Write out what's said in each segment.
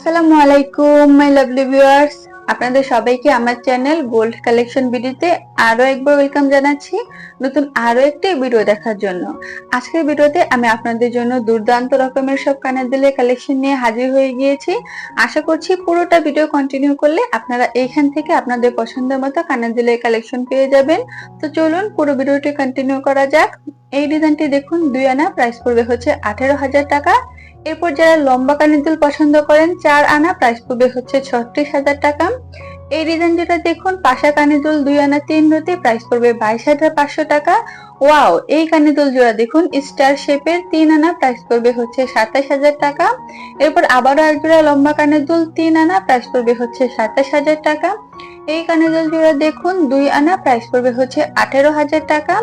আসসালামু আলাইকুম my lovely viewers আপনাদের সবাইকে আমার চ্যানেল গোল্ড কালেকশন ভিডিওতে আরও একবার ওয়েলকাম জানাচ্ছি, নতুন আরও একটি ভিডিও দেখার জন্য। আজকের ভিডিওতে আমি আপনাদের জন্য দুর্দান্ত রকমের সব কানের দিলে কালেকশন নিয়ে হাজির হয়ে গিয়েছি। আশা করছি পুরোটা ভিডিও কন্টিনিউ করলে আপনারা এইখান থেকে আপনাদের পছন্দের মতো কানের দিলের কালেকশন পেয়ে যাবেন। তো চলুন পুরো ভিডিওটি কন্টিনিউ করা যাক। এই ডিজাইনটি দেখুন, দুই আনা প্রাইস পড়বে হচ্ছে আঠেরো হাজার টাকা। এরপর যারা লম্বা কানের দুল পছন্দ করেন, চার আনা প্রাইস পড়বে হচ্ছে ছত্রিশ হাজার টাকা। এই ডিজাইন যেটা দেখুন, পাশা কানের দুল দুই আনা তিন রতি প্রাইস পড়বে বাইশ হাজার পাঁচশো টাকা। ওয়াও এই কানের দুল জোড়া দেখুন স্টার শেপের তিন আনা প্রাইস পড়বে হচ্ছে সাতাশ হাজার টাকা। এরপর আবারও এক জোড়া লম্বা কানের দুল তিন আনা প্রাইস পড়বে হচ্ছে সাতাশ হাজার টাকা। এই কানের দুল জোড়া দেখুন, দুই আনা প্রাইস পড়বে হচ্ছে আঠেরো হাজার টাকা।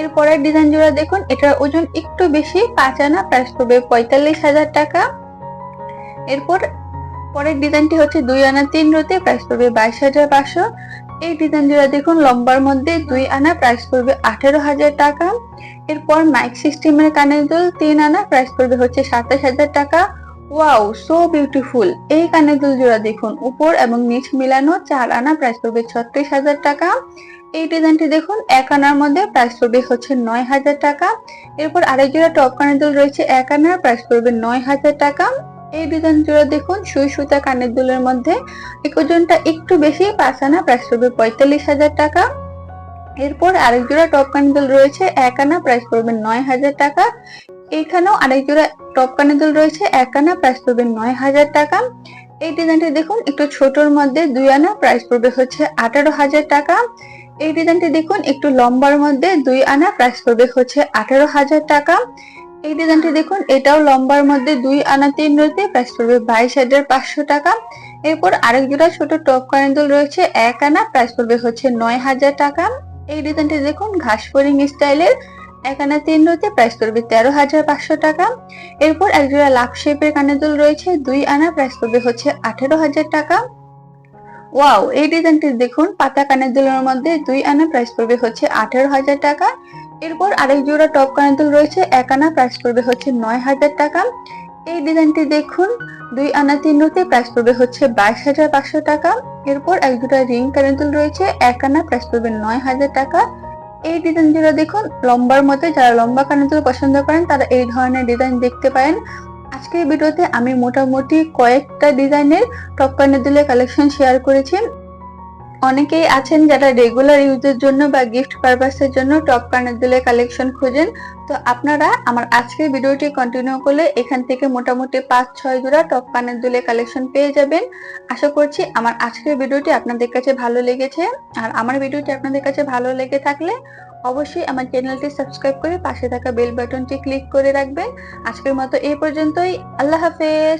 এর পরের ডিজাইন জোড়া দেখুন, এটার ওজন একটু বেশি পাঁচ আনা প্রাইস পড়বে পঁয়তাল্লিশ হাজার টাকা। এরপর পরের ডিজাইনটি হচ্ছে দুই আনা তিন রতি প্রাইস পড়বে বাইশ হাজার পাঁচশো। এই ডিজাইন জোড়া দেখুন, লম্বার মধ্যে দুই আনা প্রাইস পড়বে আঠেরো হাজার টাকা। এরপর মাইক সিস্টেমের কানের দুল তিন আনা প্রাইস পড়বে হচ্ছে সাতাশ হাজার টাকা। ওয়াও সো বিউটিফুল এই কানের দুল জোড়া দেখুন, উপর এবং নিচ মিলানো চার আনা প্রাইস পড়বে ছত্রিশ হাজার টাকা। এই ডিজাইনটি দেখুন, এক আনার মধ্যে প্রাইস পড়বে হচ্ছে নয় হাজার টাকা। এরপর আরেক জোড়া টপ কানের দুল রয়েছে, এক আনার প্রাইস পড়বে নয় হাজার টাকা। এই ডিজাইন জোড়া দেখুন, সুই সুতা কানের দুলের মধ্যে। এক ওজনটা একটু বেশি, পাঁচ আনা প্রাইস পড়বে পঁয়তাল্লিশ হাজার টাকা। এরপর আরেক জোড়া টপ কানের রয়েছে, এক আনা প্রাইস পড়বে নয় হাজার টাকা। এইখানেও আরেক জোড়া টপ কানের দুল রয়েছে, এক আনা প্রাইস পড়বে নয় হাজার টাকা। এই ডিজাইনটি দেখুন, একটু ছোটর মধ্যে দুই আনা প্রাইস পড়বে হচ্ছে আঠারো হাজার টাকা। এই ডিজাইনটি দেখুন, একটু লম্বার মধ্যে দুই আনা প্রাইস পড়বে হচ্ছে আঠারো হাজার টাকা। এই ডিজাইনটি দেখুন, এটাও লম্বার মধ্যে দুই আনা তিন রয়েছে, প্রাইস পড়বে বাইশ হাজার পাঁচশো টাকা। এরপর আরেক জোড়া ছোট টপ কারেন্টুল রয়েছে, এক আনা প্রাইস পড়বে হচ্ছে নয় হাজার টাকা। এই ডিজাইনটি দেখুন, ঘাস ফোরিং স্টাইলের, এক আনা তিন রয়েছে, প্রাইস পড়বে তেরো হাজার পাঁচশো টাকা। এরপর এক জোড়া লাভ শেপের কানের দুল রয়েছে, দুই আনা প্রাইস পড়বে হচ্ছে আঠেরো হাজার টাকা। ওয়াও এই ডিজাইনটি দেখুন, পাতা কানের দুলের মধ্যে দুই আনা প্রাইস পড়বে হচ্ছে আঠেরো হাজার টাকা। এরপর আরেক জোড়া টপ কানের দুল রয়েছে, এক আনা প্রাইস পড়বে হচ্ছে নয় হাজার টাকা। এই ডিজাইনটি দেখুন, দুই আনা তিন রুতে প্রাইস পড়বে হচ্ছে বাইশ হাজার পাঁচশো টাকা। এরপর এক জোড়া রিং কানের দুল রয়েছে, এক আনা প্রাইস পড়বে নয় হাজার টাকা। এই ডিজাইন জোড়া দেখুন, লম্বার মধ্যে যারা লম্বা কানের দুল পছন্দ করেন, তারা এই ধরনের ডিজাইন দেখতে পারেন। আজকের ভিডিওতে আমি মোটামুটি কয়েকটা ডিজাইনের টপ কানের দুলের কালেকশন শেয়ার করেছি। অনেকেই আছেন যারা রেগুলার ইউজের জন্য বা গিফট পারপাসের জন্য টপ কানের কালেকশন খোঁজেন। তো আপনারা আমার আজকের ভিডিওটি কন্টিনিউ করলে এখান থেকে মোটামুটি পাঁচ, ছয় জোড়া টপ কানের দুলের কালেকশন পেয়ে যাবেন। আশা করছি আমার আজকের ভিডিওটি আপনাদের কাছে ভালো লেগেছে। আর আমার ভিডিওটি আপনাদের কাছে ভালো লেগে থাকলে অবশ্যই আমার চ্যানেলটি সাবস্ক্রাইব করে পাশে থাকা বেল বাটনটি ক্লিক করে রাখবেন। আজকের মতো এই পর্যন্তই। আল্লাহ হাফেজ।